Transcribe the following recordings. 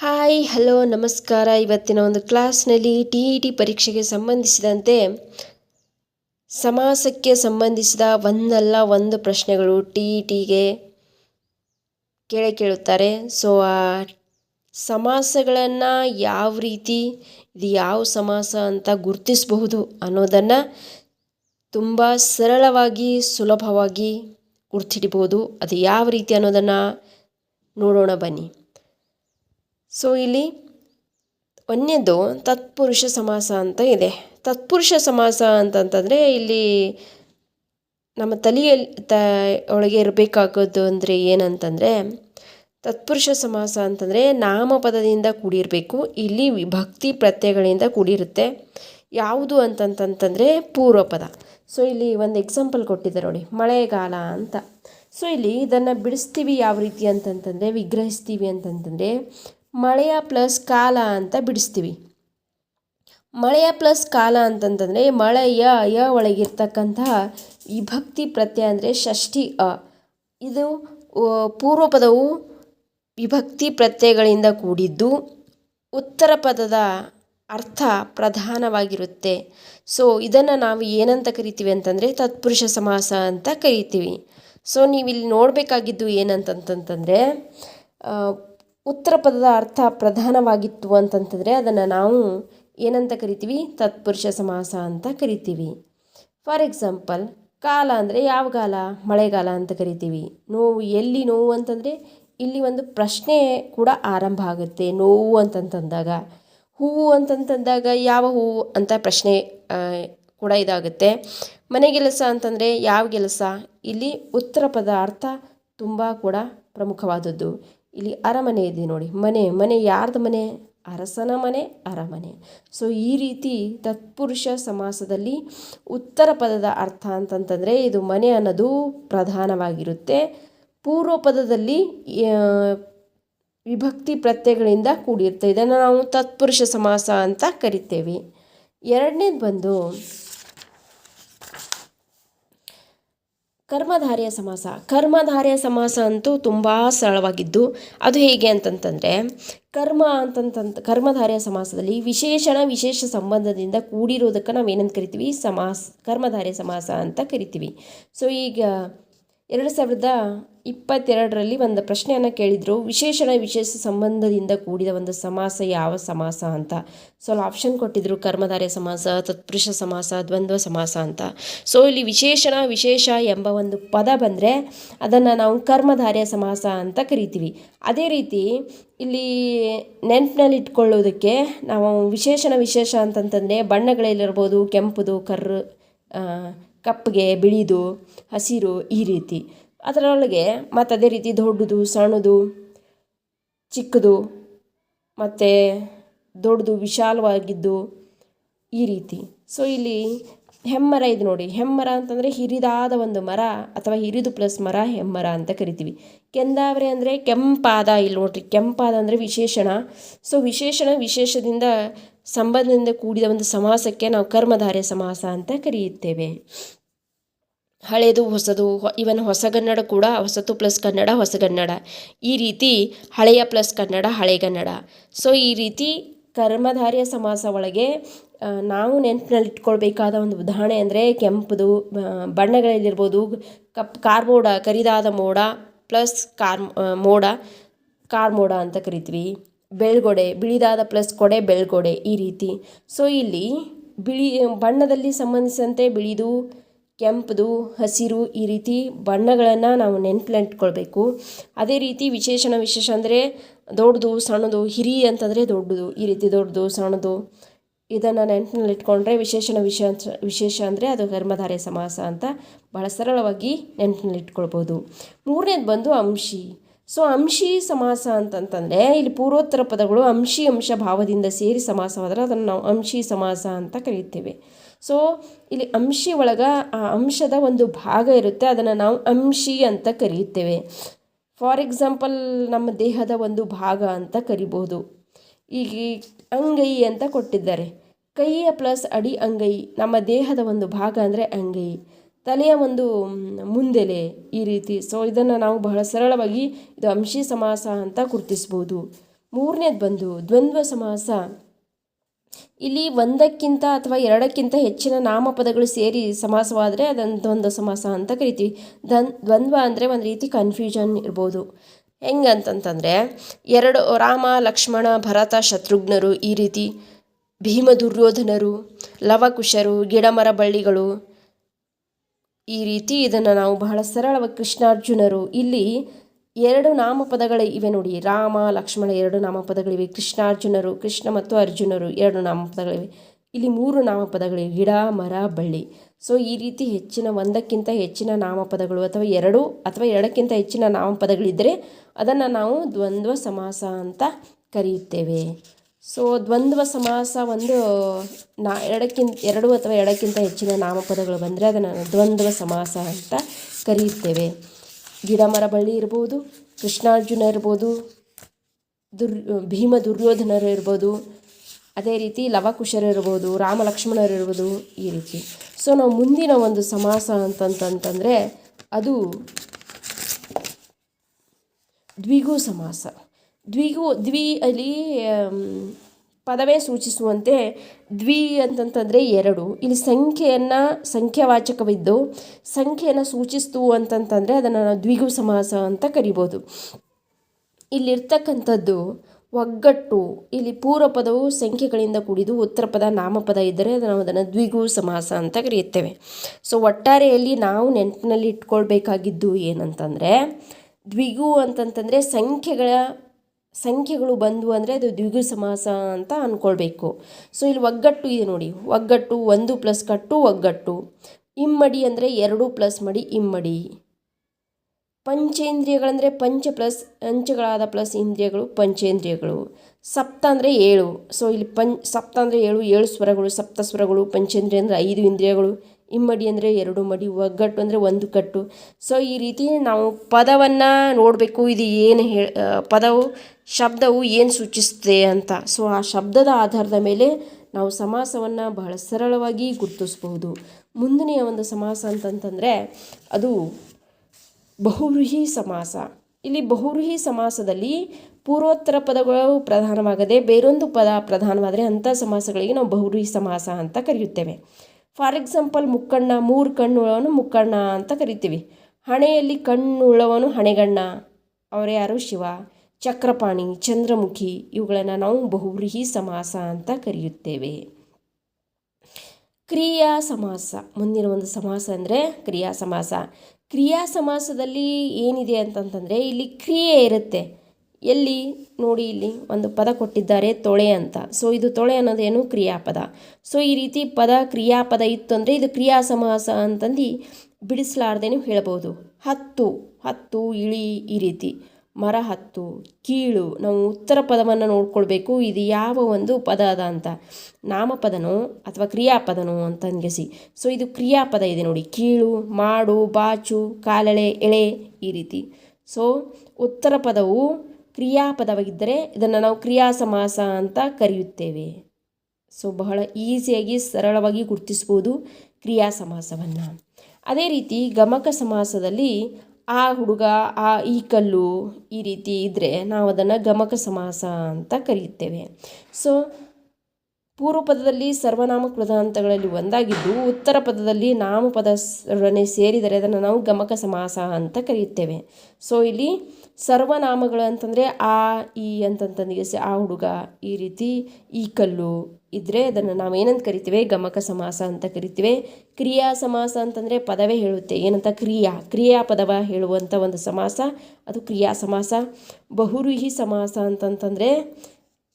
Hi, hello, ನಮಸ್ಕಾರ. ಇವತ್ತಿನ ಒಂದು ಕ್ಲಾಸ್ನಲ್ಲಿ ಟಿ ಇ ಟಿ ಪರೀಕ್ಷೆಗೆ ಸಂಬಂಧಿಸಿದಂತೆ ಸಮಾಸಕ್ಕೆ ಸಂಬಂಧಿಸಿದ ಒಂದಲ್ಲ ಒಂದು ಪ್ರಶ್ನೆಗಳು ಟಿ ಇ ಟಿಗೆ ಕೇಳಿ ಕೇಳುತ್ತಾರೆ ಸೊ ಆ ಸಮಾಸಗಳನ್ನು ಯಾವ ರೀತಿ, ಇದು ಯಾವ ಸಮಾಸ ಅಂತ ಗುರುತಿಸಬಹುದು ಅನ್ನೋದನ್ನು ತುಂಬ ಸರಳವಾಗಿ, ಸುಲಭವಾಗಿ ಗುರ್ತಿಡಿಬೋದು ಅದು ಯಾವ ರೀತಿ ಅನ್ನೋದನ್ನು ನೋಡೋಣ ಬನ್ನಿ. ಸೊ ಇಲ್ಲಿ ಒಂದನೇದು ತತ್ಪುರುಷ ಸಮಾಸ ಅಂತ ಇದೆ. ತತ್ಪುರುಷ ಸಮಾಸ ಅಂತಂತಂದರೆ ಇಲ್ಲಿ ನಮ್ಮ ತಲೆಯಲ್ಲಿ ತ ಒಳಗೆ ಇರಬೇಕಾಗೋದು ಅಂದರೆ ಏನಂತಂದರೆ ತತ್ಪುರುಷ ಸಮಾಸ ಅಂತಂದರೆ ನಾಮಪದದಿಂದ ಕೂಡಿರಬೇಕು, ಇಲ್ಲಿ ವಿಭಕ್ತಿ ಪ್ರತ್ಯಯಗಳಿಂದ ಕೂಡಿರುತ್ತೆ. ಯಾವುದು ಅಂತಂತಂತಂದರೆ ಪೂರ್ವಪದ ಸೊ ಇಲ್ಲಿ ಒಂದು ಎಕ್ಸಾಂಪಲ್ ಕೊಟ್ಟಿದ್ದಾರೆ ನೋಡಿ, ಮಳೆಗಾಲ ಅಂತ. ಸೊ ಇಲ್ಲಿ ಇದನ್ನು ಬಿಡಿಸ್ತೀವಿ ಯಾವ ರೀತಿ ಅಂತಂತಂದರೆ, ವಿಗ್ರಹಿಸ್ತೀವಿ ಅಂತಂತಂದರೆ ಮಳೆಯ ಪ್ಲಸ್ ಕಾಲ ಅಂತ ಬಿಡಿಸ್ತೀವಿ. ಮಳೆಯ ಪ್ಲಸ್ ಕಾಲ ಅಂತಂತಂದರೆ ಮಳೆಯ ಯ ಒಳಗಿರ್ತಕ್ಕಂತಹ ವಿಭಕ್ತಿ ಪ್ರತ್ಯಯ ಅಂದರೆ ಷಷ್ಠಿ ಅ. ಇದು ಪೂರ್ವ ಪದವು ವಿಭಕ್ತಿ ಪ್ರತ್ಯಯಗಳಿಂದ ಕೂಡಿದ್ದು ಉತ್ತರ ಪದದ ಅರ್ಥ ಪ್ರಧಾನವಾಗಿರುತ್ತೆ. ಸೊ, ಇದನ್ನು ನಾವು ಏನಂತ ಕರಿತೀವಿ ಅಂತಂದರೆ ತತ್ಪುರುಷ ಸಮಾಸ ಅಂತ ಕರಿತೀವಿ. ಸೊ, ನೀವಿಲ್ಲಿ ನೋಡಬೇಕಾಗಿದ್ದು ಏನಂತಂತಂತಂದರೆ ಉತ್ತರ ಪದದ ಅರ್ಥ ಪ್ರಧಾನವಾಗಿತ್ತು ಅಂತಂತಂದರೆ ಅದನ್ನು ನಾವು ಏನಂತ ಕರಿತೀವಿ? ತತ್ಪುರುಷ ಸಮಾಸ ಅಂತ ಕರಿತೀವಿ. ಫಾರ್ ಎಕ್ಸಾಂಪಲ್ ಕಾಲ ಅಂದರೆ ಯಾವ ಕಾಲ? ಮಳೆಗಾಲ ಅಂತ ಕರಿತೀವಿ. ನೋವು ಎಲ್ಲಿ ನೋವು ಅಂತಂದರೆ ಇಲ್ಲಿ ಒಂದು ಪ್ರಶ್ನೆ ಕೂಡ ಆರಂಭ ಆಗುತ್ತೆ. ನೋವು ಅಂತಂತಂದಾಗ. ಹೂವು ಅಂತಂತಂದಾಗ ಯಾವ ಹೂವು ಅಂತ ಪ್ರಶ್ನೆ ಕೂಡ ಇದಾಗುತ್ತೆ. ಮನೆಗೆಲಸ ಅಂತಂದರೆ ಯಾವ ಕೆಲಸ? ಇಲ್ಲಿ ಉತ್ತರ ಪದ ಅರ್ಥ ತುಂಬ ಕೂಡ ಪ್ರಮುಖವಾದದ್ದು. ಇಲ್ಲಿ ಅರಮನೆ ಇದೆ ನೋಡಿ. ಮನೆ ಮನೆ ಯಾರ್ದು ಮನೆ? ಅರಸನ ಮನೆ, ಅರಮನೆ. ಸೊ ಈ ರೀತಿ ತತ್ಪುರುಷ ಸಮಾಸದಲ್ಲಿ ಉತ್ತರ ಪದದ ಅರ್ಥ ಅಂತಂತಂದರೆ ಇದು ಮನೆ ಅನ್ನೋದು ಪ್ರಧಾನವಾಗಿರುತ್ತೆ. ಪೂರ್ವ ಪದದಲ್ಲಿ ವಿಭಕ್ತಿ ಪ್ರತ್ಯಯಗಳಿಂದ ಕೂಡಿರುತ್ತೆ. ಇದನ್ನು ನಾವು ತತ್ಪುರುಷ ಸಮಾಸ ಅಂತ ಕರಿತೇವೆ. ಎರಡನೇದು ಬಂದು ಕರ್ಮಧಾರ್ಯ ಸಮಾಸ. ಕರ್ಮಧಾರ್ಯ ಸಮಾಸ ಅಂತೂ ತುಂಬ ಸರಳವಾಗಿದ್ದು, ಅದು ಹೇಗೆ ಅಂತಂತಂದರೆ, ಕರ್ಮ ಅಂತಂತಂತ, ಕರ್ಮಧಾರ್ಯ ಸಮಾಸದಲ್ಲಿ ವಿಶೇಷಣ, ವಿಶೇಷ ಸಂಬಂಧದಿಂದ ಕೂಡಿರೋದಕ್ಕೆ ನಾವು ಏನಂತ ಕರಿತೀವಿ? ಸಮಾಸ, ಕರ್ಮಧಾರ್ಯ ಸಮಾಸ ಅಂತ ಕರಿತೀವಿ. ಸೊ ಈಗ ಎರಡು ಸಾವಿರದ ಇಪ್ಪತ್ತೆರಡರಲ್ಲಿ ಒಂದು ಪ್ರಶ್ನೆಯನ್ನು ಕೇಳಿದರು. ವಿಶೇಷಣ ವಿಶೇಷ ಸಂಬಂಧದಿಂದ ಕೂಡಿದ ಒಂದು ಸಮಾಸ ಯಾವ ಸಮಾಸ ಅಂತ. ಸೊ ಅಲ್ಲಿ ಆಪ್ಷನ್ ಕೊಟ್ಟಿದ್ದರು ಕರ್ಮಧಾರ್ಯ ಸಮಾಸ, ತತ್ಪುರುಷ ಸಮಾಸ, ದ್ವಂದ್ವ ಸಮಾಸ ಅಂತ. ಸೊ ಇಲ್ಲಿ ವಿಶೇಷಣ ವಿಶೇಷ ಎಂಬ ಒಂದು ಪದ ಬಂದರೆ ಅದನ್ನು ನಾವು ಕರ್ಮಧಾರ್ಯ ಸಮಾಸ ಅಂತ ಕರಿತೀವಿ. ಅದೇ ರೀತಿ ಇಲ್ಲಿ ನೆನಪಿನಲ್ಲಿ ಇಟ್ಕೊಳ್ಳೋದಕ್ಕೆ ನಾವು ವಿಶೇಷಣ ವಿಶೇಷ ಅಂತಂತಂದರೆ ಬಣ್ಣಗಳಲ್ಲಿರ್ಬೋದು, ಕೆಂಪುದು, ಕರ್ರು ಕಪ್ಪಗೆ ಬಿಳಿದು, ಹಸಿರು ಈ ರೀತಿ. ಅದರೊಳಗೆ ಮತ್ತು ಅದೇ ರೀತಿ ದೊಡ್ಡದು, ಸಣ್ಣದು, ಚಿಕ್ಕದು, ಮತ್ತು ದೊಡ್ಡದು, ವಿಶಾಲವಾಗಿದ್ದು ಈ ರೀತಿ. ಸೊ ಇಲ್ಲಿ ಹೆಮ್ಮರ ಇದು ನೋಡಿ. ಹೆಮ್ಮರ ಅಂತಂದರೆ ಹಿರಿದಾದ ಒಂದು ಮರ ಅಥವಾ ಹಿರಿದು ಪ್ಲಸ್ ಮರ ಹೆಮ್ಮರ ಅಂತ ಕರಿತೀವಿ. ಕೆಂದಾವರೆ ಅಂದರೆ ಕೆಂಪಾದ, ಇಲ್ಲಿ ನೋಡ್ರಿ, ಕೆಂಪಾದ ಅಂದರೆ ವಿಶೇಷಣ. ಸೊ ವಿಶೇಷಣ ವಿಶೇಷದಿಂದ ಸಂಬಂಧದಿಂದ ಕೂಡಿದ ಒಂದು ಸಮಾಸಕ್ಕೆ ನಾವು ಕರ್ಮಧಾರೆ ಸಮಾಸ ಅಂತ ಕರೆಯುತ್ತೇವೆ. ಹಳೆಯದು ಹೊಸದು ಇವನ್ ಹೊಸಗನ್ನಡ ಕೂಡ ಹೊಸತು ಪ್ಲಸ್ ಕನ್ನಡ ಹೊಸಗನ್ನಡ ಈ ರೀತಿ ಹಳೆಯ ಪ್ಲಸ್ ಕನ್ನಡ ಹಳೆಗನ್ನಡ ಸೊ ಈ ರೀತಿ ಕರ್ಮಧಾರ್ಯ ಸಮಾಸ ಒಳಗೆ ನಾವು ನೆನಪಿನಲ್ಲಿ ಇಟ್ಕೊಳ್ಬೇಕಾದ ಒಂದು ಉದಾಹರಣೆ ಅಂದರೆ ಕೆಂಪುದು ಬಣ್ಣಗಳಲ್ಲಿರ್ಬೋದು, ಕಪ್ ಕಾರ್ಮೋಡ ಕರಿದಾದ ಮೋಡ ಪ್ಲಸ್ ಕಾರ್ ಮೋಡ ಕಾರ್ಮೋಡ ಅಂತ ಕರಿತೀವಿ. ಬೆಳ್ಗೊಡೆ, ಬಿಳಿದಾದ ಪ್ಲಸ್ ಕೊಡೆ, ಬೆಳ್ಗೊಡೆ, ಈ ರೀತಿ. ಸೊ ಇಲ್ಲಿ ಬಿಳಿ, ಬಣ್ಣದಲ್ಲಿ ಸಂಬಂಧಿಸಿದಂತೆ ಬಿಳಿದು ಕೆಂಪುದು, ಹಸಿರು ಈ ರೀತಿ ಬಣ್ಣಗಳನ್ನು ನಾವು ನೆನಪಿನಲ್ಲಿಟ್ಕೊಳ್ಬೇಕು ಅದೇ ರೀತಿ ವಿಶೇಷಣ ವಿಶೇಷ ಅಂದರೆ ದೊಡ್ಡದು, ಸಣ್ಣದು, ಹಿರಿ ಅಂತಂದರೆ ದೊಡ್ಡದು, ಈ ರೀತಿ ದೊಡ್ಡದು, ಸಣ್ಣದು ಇದನ್ನು ನೆನಪಿನಲ್ಲಿ ಇಟ್ಕೊಂಡ್ರೆ ವಿಶೇಷಣ ವಿಶೇಷ ವಿಶೇಷ ಅಂದರೆ ಅದು ಕರ್ಮಧಾರೆ ಸಮಾಸ ಅಂತ ಭಾಳ ಸರಳವಾಗಿ ನೆನಪಿನಲ್ಲಿ ಇಟ್ಕೊಳ್ಬೋದು ಮೂರನೇದು ಬಂದು ಅಂಶಿ. ಸೊ, ಅಂಶಿ ಸಮಾಸ ಅಂತಂತಂದರೆ ಇಲ್ಲಿ ಪೂರ್ವೋತ್ತರ ಪದಗಳು ಅಂಶಿ, ಅಂಶ ಭಾವದಿಂದ ಸೇರಿ ಸಮಾಸವಾದರೆ ಅದನ್ನು ನಾವು ಅಂಶಿ ಸಮಾಸ ಅಂತ ಕರೀತೇವೆ. ಸೊ ಇಲ್ಲಿ ಅಂಶಿ ಒಳಗೆ, ಆ ಅಂಶದ ಒಂದು ಭಾಗ ಇರುತ್ತೆ, ಅದನ್ನು ನಾವು ಅಂಶಿ ಅಂತ ಕರೆಯುತ್ತೇವೆ ಫಾರ್ ಎಕ್ಸಾಂಪಲ್ ನಮ್ಮ ದೇಹದ ಒಂದು ಭಾಗ ಅಂತ ಕರಿಬೋದು. ಈಗ ಅಂಗೈ ಅಂತ ಕೊಟ್ಟಿದ್ದಾರೆ. ಕೈಯ ಪ್ಲಸ್ ಅಡಿ ಅಂಗೈ, ನಮ್ಮ ದೇಹದ ಒಂದು ಭಾಗ ಅಂದರೆ ಅಂಗೈ. ತಲೆಯ ಒಂದು ಮುಂದೆಲೆ ಈ ರೀತಿ. ಸೊ ಇದನ್ನು ನಾವು ಬಹಳ ಸರಳವಾಗಿ ಇದು ಅಂಶಿ ಸಮಾಸ ಅಂತ ಗುರುತಿಸ್ಬೋದು. ಮೂರನೇದು ಬಂದು ದ್ವಂದ್ವ ಸಮಾಸ. ಇಲ್ಲಿ ಒಂದಕ್ಕಿಂತ ಅಥವಾ ಎರಡಕ್ಕಿಂತ ಹೆಚ್ಚಿನ ನಾಮಪದಗಳು ಸೇರಿ ಸಮಾಸವಾದರೆ ಅದನ್ನು ದ್ವಂದ್ವ ಸಮಾಸ ಅಂತ ಕರಿತೀವಿ. ದನ್ ದ್ವಂದ್ವ ಅಂದರೆ ಒಂದು ರೀತಿ ಕನ್ಫ್ಯೂಷನ್ ಇರ್ಬೋದು. ಹೆಂಗಂತಂತಂದರೆ ಎರಡು ರಾಮ, ಲಕ್ಷ್ಮಣ, ಭರತ, ಶತ್ರುಘ್ನರು ಈ ರೀತಿ ಭೀಮ ದುರ್ಯೋಧನರು, ಲವಕುಶರು, ಗಿಡಮರ ಬಳ್ಳಿಗಳು ಈ ರೀತಿ ಇದನ್ನು ನಾವು ಬಹಳ ಸರಳವಾಗಿ ಕೃಷ್ಣಾರ್ಜುನರು ಇಲ್ಲಿ ಎರಡು ನಾಮಪದಗಳು ಇವೆ ನೋಡಿ. ರಾಮ, ಲಕ್ಷ್ಮಣ ಎರಡು ನಾಮಪದಗಳಿವೆ. ಕೃಷ್ಣಾರ್ಜುನರು, ಕೃಷ್ಣ ಮತ್ತು ಅರ್ಜುನರು ಎರಡು ನಾಮಪದಗಳಿವೆ. ಇಲ್ಲಿ ಮೂರು ನಾಮಪದಗಳಿವೆ. ಗಿಡ, ಮರ, ಬಳ್ಳಿ. ಸೊ ಈ ರೀತಿ ಹೆಚ್ಚಿನ ಒಂದಕ್ಕಿಂತ ಹೆಚ್ಚಿನ ನಾಮಪದಗಳು ಅಥವಾ ಎರಡು ಅಥವಾ ಎರಡಕ್ಕಿಂತ ಹೆಚ್ಚಿನ ನಾಮಪದಗಳಿದ್ದರೆ ಅದನ್ನು ನಾವು ದ್ವಂದ್ವ ಸಮಾಸ ಅಂತ ಕರೆಯುತ್ತೇವೆ. ಸೊ ದ್ವಂದ್ವ ಸಮಾಸ ಒಂದು ನಾ ಎರಡಕ್ಕಿಂತ ಎರಡು ಅಥವಾ ಎರಡಕ್ಕಿಂತ ಹೆಚ್ಚಿನ ನಾಮಪದಗಳು ಬಂದರೆ ಅದನ್ನು ದ್ವಂದ್ವ ಸಮಾಸ ಅಂತ ಕರೆಯುತ್ತೇವೆ. ಗಿಡ ಮರ ಬಳ್ಳಿ ಇರ್ಬೋದು, ಕೃಷ್ಣಾರ್ಜುನ ಇರ್ಬೋದು, ದುರ್, ಭೀಮ ದುರ್ಯೋಧನರು ಇರ್ಬೋದು, ಅದೇ ರೀತಿ ಲವಕುಶರು ಇರ್ಬೋದು, ರಾಮ ಲಕ್ಷ್ಮಣರು ಇರ್ಬೋದು ಈ ರೀತಿ. ಸೊ ನಾವು ಮುಂದಿನ ಒಂದು ಸಮಾಸ ಅಂತಂತಂತಂದರೆ ಅದು ದ್ವಿಗು ಸಮಾಸ. ದ್ವಿಗು, ದ್ವಿ ಅಲ್ಲಿ ಪದವೇ ಸೂಚಿಸುವಂತೆ ದ್ವಿ ಅಂತಂತಂದರೆ ಎರಡು. ಇಲ್ಲಿ ಸಂಖ್ಯೆಯನ್ನು ಸಂಖ್ಯಾವಾಚಕವಿದ್ದು ಸಂಖ್ಯೆಯನ್ನು ಸೂಚಿಸ್ತು ಅಂತಂತಂದರೆ ಅದನ್ನು ನಾವು ದ್ವಿಗು ಸಮಾಸ ಅಂತ ಕರಿಬೋದು. ಇಲ್ಲಿರ್ತಕ್ಕಂಥದ್ದು ಒಗ್ಗಟ್ಟು. ಇಲ್ಲಿ ಪೂರ್ವ ಪದವು ಸಂಖ್ಯೆಗಳಿಂದ ಕೂಡಿದು ಉತ್ತರ ಪದ ನಾಮಪದ ಇದ್ದರೆ ನಾವು ಅದನ್ನು ದ್ವಿಗು ಸಮಾಸ ಅಂತ ಕರೆಯುತ್ತೇವೆ. ಸೊ ಒಟ್ಟಾರೆಯಲ್ಲಿ ನಾವು ನೆನಪಿನಲ್ಲಿ ಇಟ್ಕೊಳ್ಬೇಕಾಗಿದ್ದು ಏನಂತಂದರೆ ದ್ವಿಗು ಅಂತಂತಂದರೆ ಸಂಖ್ಯೆಗಳ ಸಂಖ್ಯೆಗಳು ಬಂದು ಅಂದರೆ ಅದು ದ್ವಿಗು ಸಮಾಸ ಅಂತ ಅಂದ್ಕೊಳ್ಬೇಕು ಸೊ ಇಲ್ಲಿ ಒಗ್ಗಟ್ಟು ಇದೆ ನೋಡಿ. ಒಗ್ಗಟ್ಟು ಒಂದು ಪ್ಲಸ್ ಕಟ್ಟು ಒಗ್ಗಟ್ಟು. ಇಮ್ಮಡಿ ಅಂದರೆ ಎರಡು ಪ್ಲಸ್ ಮಡಿ ಇಮ್ಮಡಿ. ಪಂಚೇಂದ್ರಿಯಗಳಂದರೆ ಪಂಚ ಪ್ಲಸ್ ಅಂಚಗಳಾದ ಪ್ಲಸ್ ಇಂದ್ರಿಯಗಳು, ಪಂಚೇಂದ್ರಿಯಗಳು. ಸಪ್ತ ಅಂದರೆ ಏಳು. ಸೊ ಇಲ್ಲಿ ಪಂಚ್, ಸಪ್ತ ಅಂದರೆ ಏಳು ಏಳು ಸ್ವರಗಳು, ಸಪ್ತ ಸ್ವರಗಳು, ಪಂಚೇಂದ್ರಿಯ ಅಂದರೆ ಐದು ಇಂದ್ರಿಯಗಳು, ಇಮ್ಮಡಿ ಅಂದರೆ ಎರಡು ಮಡಿ, ಒಗ್ಗಟ್ಟು ಅಂದರೆ ಒಂದು ಕಟ್ಟು. ಸೊ ಈ ರೀತಿ ನಾವು ಪದವನ್ನು ನೋಡಬೇಕು. ಇದು ಏನು ಹೇ ಪದವು ಶಬ್ದವು ಏನು ಸೂಚಿಸುತ್ತೆ ಅಂತ. ಸೊ ಆ ಶಬ್ದದ ಆಧಾರದ ಮೇಲೆ ನಾವು ಸಮಾಸವನ್ನು ಬಹಳ ಸರಳವಾಗಿ ಗುರುತಿಸಬಹುದು. ಮುಂದಿನ ಒಂದು ಸಮಾಸ ಅಂತಂತಂದರೆ, ಅದು ಬಹುವ್ರೀಹಿ ಸಮಾಸ. ಇಲ್ಲಿ ಬಹುವ್ರೀಹಿ ಸಮಾಸದಲ್ಲಿ ಪೂರ್ವೋತ್ತರ ಪದಗಳು ಪ್ರಧಾನವಾಗದೆ ಬೇರೊಂದು ಪದ ಪ್ರಧಾನವಾದರೆ ಅಂಥ ಸಮಾಸಗಳಿಗೆ ನಾವು ಬಹುವ್ರೀಹಿ ಸಮಾಸ ಅಂತ ಕರೆಯುತ್ತೇವೆ. ಫಾರ್ ಎಕ್ಸಾಂಪಲ್, ಮುಕ್ಕಣ್ಣ, ಮೂರು ಕಣ್ಣುಳ್ಳವನು ಮುಕ್ಕಣ್ಣ ಅಂತ ಕರಿತೀವಿ. ಹಣೆಯಲ್ಲಿ ಕಣ್ಣುಳ್ಳವನು ಹಣೆಗಣ್ಣ. ಅವರೇ ಯಾರು? ಶಿವ. ಚಕ್ರಪಾಣಿ, ಚಂದ್ರಮುಖಿ ಇವುಗಳನ್ನು ನಾವು ಬಹುವ್ರೀಹಿ ಸಮಾಸ ಅಂತ ಕರೆಯುತ್ತೇವೆ. ಕ್ರಿಯಾ ಸಮಾಸ. ಮುಂದಿನ ಒಂದು ಸಮಾಸ ಅಂದರೆ ಕ್ರಿಯಾ ಸಮಾಸ. ಕ್ರಿಯಾ ಸಮಾಸದಲ್ಲಿ ಏನಿದೆ ಅಂತಂತಂದರೆ ಇಲ್ಲಿ ಕ್ರಿಯೆ ಇರುತ್ತೆ. ಎಲ್ಲಿ? ನೋಡಿ ಇಲ್ಲಿ ಒಂದು ಪದ ಕೊಟ್ಟಿದ್ದಾರೆ ತೊಳೆ ಅಂತ. ಸೊ ಇದು ತೊಳೆ ಅನ್ನೋದೇನು ಕ್ರಿಯಾಪದ. ಸೊ ಈ ರೀತಿ ಪದ ಕ್ರಿಯಾಪದ ಇತ್ತು ಅಂದರೆ ಇದು ಕ್ರಿಯಾ ಸಮಾಸ ಅಂತಂದು ಬಿಡಿಸಲಾರ್ದೇನು ಹೇಳ್ಬೋದು. ಹತ್ತು. ಹತ್ತು ಇಳಿ ಈ ರೀತಿ. ಮರ ಹತ್ತು, ಕೀಳು, ನಾವು ಉತ್ತರ ಪದವನ್ನು ನೋಡ್ಕೊಳ್ಬೇಕು, ಇದು ಯಾವ ಒಂದು ಪದ ಅದ ಅಂತ. ನಾಮಪದನೋ ಅಥವಾ ಕ್ರಿಯಾಪದನೋ ಅಂತ ಅನ್ಗಿಸಿ. ಸೊ ಇದು ಕ್ರಿಯಾಪದ ಇದೆ ನೋಡಿ. ಕೀಳು, ಮಾಡು, ಬಾಚು, ಕಾಲೆಳೆ, ಎಳೆ ಈ ರೀತಿ. ಸೊ ಉತ್ತರ ಪದವು ಕ್ರಿಯಾಪದವಾಗಿದ್ದರೆ ಇದನ್ನು ನಾವು ಕ್ರಿಯಾ ಸಮಾಸ ಅಂತ ಕರೆಯುತ್ತೇವೆ. ಸೊ ಬಹಳ ಈಸಿಯಾಗಿ, ಸರಳವಾಗಿ ಗುರುತಿಸ್ಬೋದು ಕ್ರಿಯಾ ಸಮಾಸವನ್ನು ಅದೇ ರೀತಿ ಗಮಕ ಸಮಾಸದಲ್ಲಿ ಆ ಹುಡುಗ, ಆ ಈ ಕಲ್ಲು ಈ ರೀತಿ ಇದ್ದರೆ ನಾವು ಅದನ್ನು ಗಮಕ ಸಮಾಸ ಅಂತ ಕರೆಯುತ್ತೇವೆ ಸೊ ಪೂರ್ವ ಪದದಲ್ಲಿ ಸರ್ವನಾಮ ಕೃತಾಂತಗಳಲ್ಲಿ ಒಂದಾಗಿದ್ದು, ಉತ್ತರ ಪದದಲ್ಲಿ ನಾಮಪದರೊಡನೆ ಸೇರಿದರೆ ಅದನ್ನು ನಾವು ಗಮಕ ಸಮಾಸ ಅಂತ ಕರೆಯುತ್ತೇವೆ. ಸೊ ಇಲ್ಲಿ ಸರ್ವನಾಮಗಳು ಅಂತಂದರೆ ಆ, ಈ ಅಂತಂತಂದಿಗೆ ಆ ಹುಡುಗ, ಈ ರೀತಿ ಈ ಕಲ್ಲು ಇದ್ದರೆ ಅದನ್ನು ನಾವು ಏನಂತ ಕರಿತೀವಿ? ಗಮಕ ಸಮಾಸ ಅಂತ ಕರಿತೀವಿ. ಕ್ರಿಯಾ ಸಮಾಸ ಅಂತಂದರೆ ಪದವೇ ಹೇಳುತ್ತೆ. ಏನಂತ? ಕ್ರಿಯಾ. ಕ್ರಿಯಾ ಪದವ ಹೇಳುವಂಥ ಒಂದು ಸಮಾಸ. ಅದು ಕ್ರಿಯಾ ಸಮಾಸ. ಬಹುರೂಹಿ ಸಮಾಸ ಅಂತಂತಂದರೆ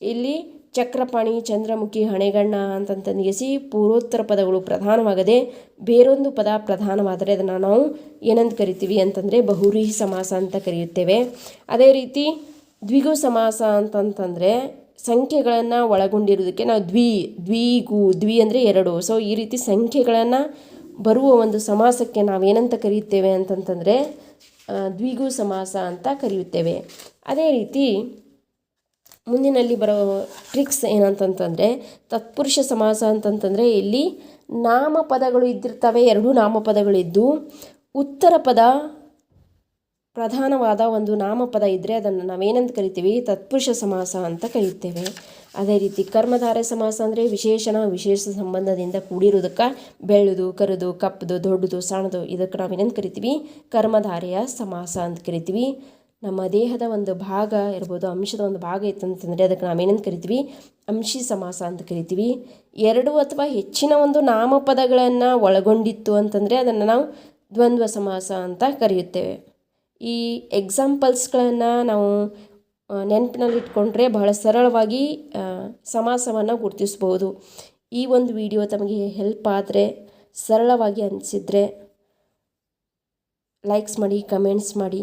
ಇಲ್ಲಿ ಚಕ್ರಪಾಣಿ, ಚಂದ್ರಮುಖಿ, ಹಣೆಗಣ್ಣ ಅಂತಂತಂದಿಗೆಸಿ ಪೂರ್ವೋತ್ತರ ಪದಗಳು ಪ್ರಧಾನವಾಗದೆ ಬೇರೊಂದು ಪದ ಪ್ರಧಾನವಾದರೆ ಅದನ್ನು ನಾವು ಏನಂತ ಕರಿತೀವಿ ಅಂತಂದರೆ ಬಹುರೀಹಿ ಸಮಾಸ ಅಂತ ಕರೆಯುತ್ತೇವೆ. ಅದೇ ರೀತಿ ದ್ವಿಗು ಸಮಾಸ ಅಂತಂತಂದರೆ ಸಂಖ್ಯೆಗಳನ್ನು ಒಳಗೊಂಡಿರೋದಕ್ಕೆ ನಾವು ದ್ವಿ ದ್ವಿಗು ದ್ವಿ ಅಂದರೆ ಎರಡು. ಸೊ ಈ ರೀತಿ ಸಂಖ್ಯೆಗಳನ್ನು ಬರುವ ಒಂದು ಸಮಾಸಕ್ಕೆ ನಾವೇನಂತ ಕರೆಯುತ್ತೇವೆ ಅಂತಂತಂದರೆ ದ್ವಿಗು ಸಮಾಸ ಅಂತ ಕರೆಯುತ್ತೇವೆ. ಅದೇ ರೀತಿ ಮುಂದಿನಲ್ಲಿ ಬರೋ ಟ್ರಿಕ್ಸ್ ಏನಂತಂತಂದರೆ, ತತ್ಪುರುಷ ಸಮಾಸ ಅಂತಂತಂದರೆ ಇಲ್ಲಿ ನಾಮಪದಗಳು ಇದ್ದಿರ್ತವೆ, ಎರಡು ನಾಮಪದಗಳಿದ್ದು ಉತ್ತರ ಪದ ಪ್ರಧಾನವಾದ ಒಂದು ನಾಮಪದ ಇದ್ದರೆ ಅದನ್ನು ನಾವೇನಂತ ಕರಿತೀವಿ? ತತ್ಪುರುಷ ಸಮಾಸ ಅಂತ ಕರೀತೇವೆ. ಅದೇ ರೀತಿ ಕರ್ಮಧಾರಯ ಸಮಾಸ ಅಂದರೆ ವಿಶೇಷಣ ವಿಶೇಷ ಸಂಬಂಧದಿಂದ ಕೂಡಿರೋದಕ್ಕೆ ಬೆಳ್ಳದು, ಕರೆದು, ಕಪ್ಪದು, ದೊಡ್ಡದು, ಸಣ್ಣದು ಇದಕ್ಕೆ ನಾವೇನಂತ ಕರಿತೀವಿ? ಕರ್ಮಧಾರೆಯ ಸಮಾಸ ಅಂತ ಕರಿತೀವಿ. ನಮ್ಮ ದೇಹದ ಒಂದು ಭಾಗ ಇರ್ಬೋದು, ಅಂಶದ ಒಂದು ಭಾಗ ಇತ್ತು ಅಂತಂದರೆ ಅದಕ್ಕೆ ನಾವೇನಂತ ಕರಿತೀವಿ? ಅಂಶಿ ಸಮಾಸ ಅಂತ ಕರಿತೀವಿ. ಎರಡು ಅಥವಾ ಹೆಚ್ಚಿನ ಒಂದು ನಾಮಪದಗಳನ್ನು ಒಳಗೊಂಡಿತ್ತು ಅಂತಂದರೆ ಅದನ್ನು ನಾವು ದ್ವಂದ್ವ ಸಮಾಸ ಅಂತ ಕರೆಯುತ್ತೇವೆ. ಈ ಎಕ್ಸಾಂಪಲ್ಸ್ಗಳನ್ನು ನಾವು ನೆನಪಿನಲ್ಲಿಟ್ಕೊಂಡ್ರೆ ಬಹಳ ಸರಳವಾಗಿ ಸಮಾಸವನ್ನು ಗುರುತಿಸ್ಬೋದು. ಈ ಒಂದು ವಿಡಿಯೋ ತಮಗೆ ಹೆಲ್ಪ್ ಆದರೆ, ಸರಳವಾಗಿ ಅನಿಸಿದರೆ ಲೈಕ್ಸ್ ಮಾಡಿ ಕಮೆಂಟ್ಸ್ ಮಾಡಿ